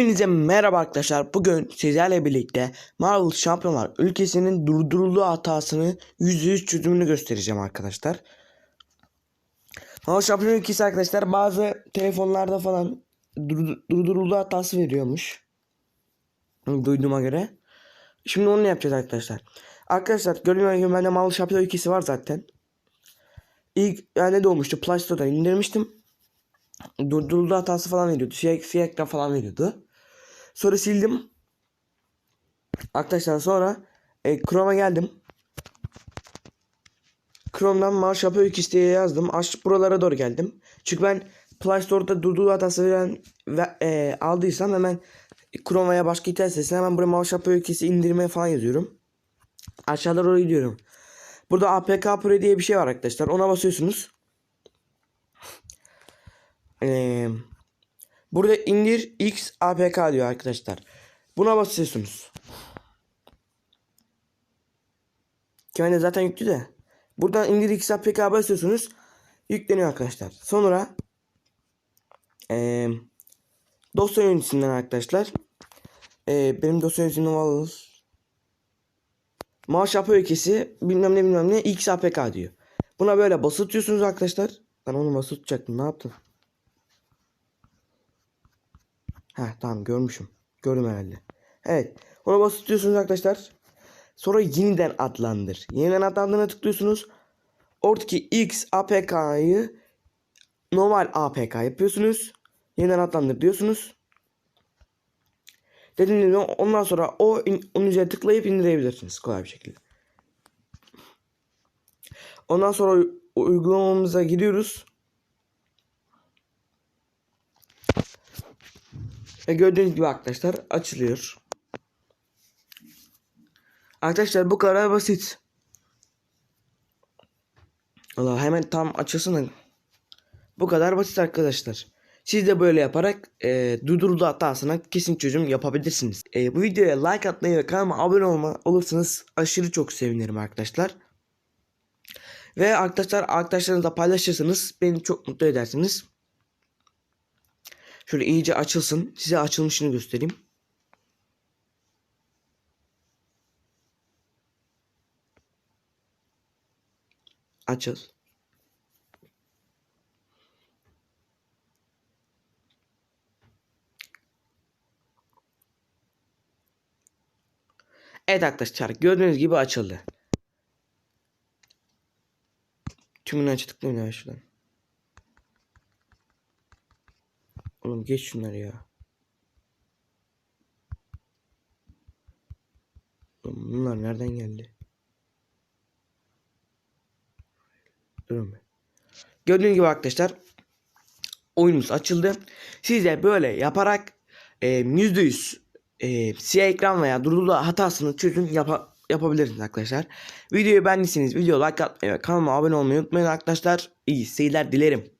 Hepinize merhaba arkadaşlar. Bugün sizlerle birlikte Marvel Şampiyonlar ülkesinin durdurulduğu hatasını %100 çözümünü göstereceğim arkadaşlar. Marvel Şampiyonlar ülkesi arkadaşlar bazı telefonlarda falan dur- durdurulduğu hatası veriyormuş. Duyduğuma göre. Şimdi onu yapacağız arkadaşlar. Arkadaşlar gördüğünüz gibi bende Marvel Şampiyonlar ülkesi var zaten. İlk yani doğmuştu Play Store'dan indirmiştim durduruldu hatası falan veriyordu. Siyah, siyah ekran falan veriyordu. Sonra sildim. Arkadaşlar sonra e, Chrome'a geldim. Chrome'dan Yapı Öyküsü diye yazdım. Aç buralara doğru geldim. Çünkü ben Play Store'da durduruldu hatası veren ve, e, aldıysam hemen Chrome'a ya başka internet sitesine hemen buraya Marş Yapı Öyküsü indirmeye falan yazıyorum. Aşağıda doğru gidiyorum. Burada APK Pro diye bir şey var arkadaşlar. Ona basıyorsunuz. Ee, burada indir x apk diyor arkadaşlar. Buna basıyorsunuz. Kendi zaten yüklü de. Buradan indir x apk basıyorsunuz. Yükleniyor arkadaşlar. Sonra ee, dosya yöneticisinden arkadaşlar. Ee, benim dosya yöneticimde var. Maaş yapı öykesi bilmem ne bilmem ne x apk diyor. Buna böyle basıtıyorsunuz arkadaşlar. Ben onu basıtacaktım. Ne yaptım? Heh tamam görmüşüm. Gördüm herhalde. Evet. Ona basıp tutuyorsunuz arkadaşlar. Sonra yeniden adlandır. Yeniden adlandırına tıklıyorsunuz. Oradaki X APK'yı normal APK yapıyorsunuz. Yeniden adlandır diyorsunuz. Dediğim gibi ondan sonra o onun üzerine tıklayıp indirebilirsiniz kolay bir şekilde. Ondan sonra uygulamamıza gidiyoruz. Ve gördüğünüz gibi arkadaşlar açılıyor. Arkadaşlar bu kadar basit. Allah hemen tam açılsın. Bu kadar basit arkadaşlar. Siz de böyle yaparak e, durduruldu hatasına kesin çözüm yapabilirsiniz. E, bu videoya like atmayı ve kanalıma abone olma olursanız aşırı çok sevinirim arkadaşlar. Ve arkadaşlar arkadaşlarınızla paylaşırsanız beni çok mutlu edersiniz. Şöyle iyice açılsın. Size açılmışını göstereyim. Açıl. Evet arkadaşlar gördüğünüz gibi açıldı. Tümünü açtık mı şuradan? Oğlum geç şunları ya. Oğlum bunlar nereden geldi? Durun be. Gördüğünüz gibi arkadaşlar oyunumuz açıldı. Siz de böyle yaparak e, %100 e, siyah ekran veya durdurulu hatasını çözüm yapa, yapabilirsiniz arkadaşlar. Videoyu beğendiyseniz video like atmayı ve kanalıma abone olmayı unutmayın arkadaşlar. İyi seyirler dilerim.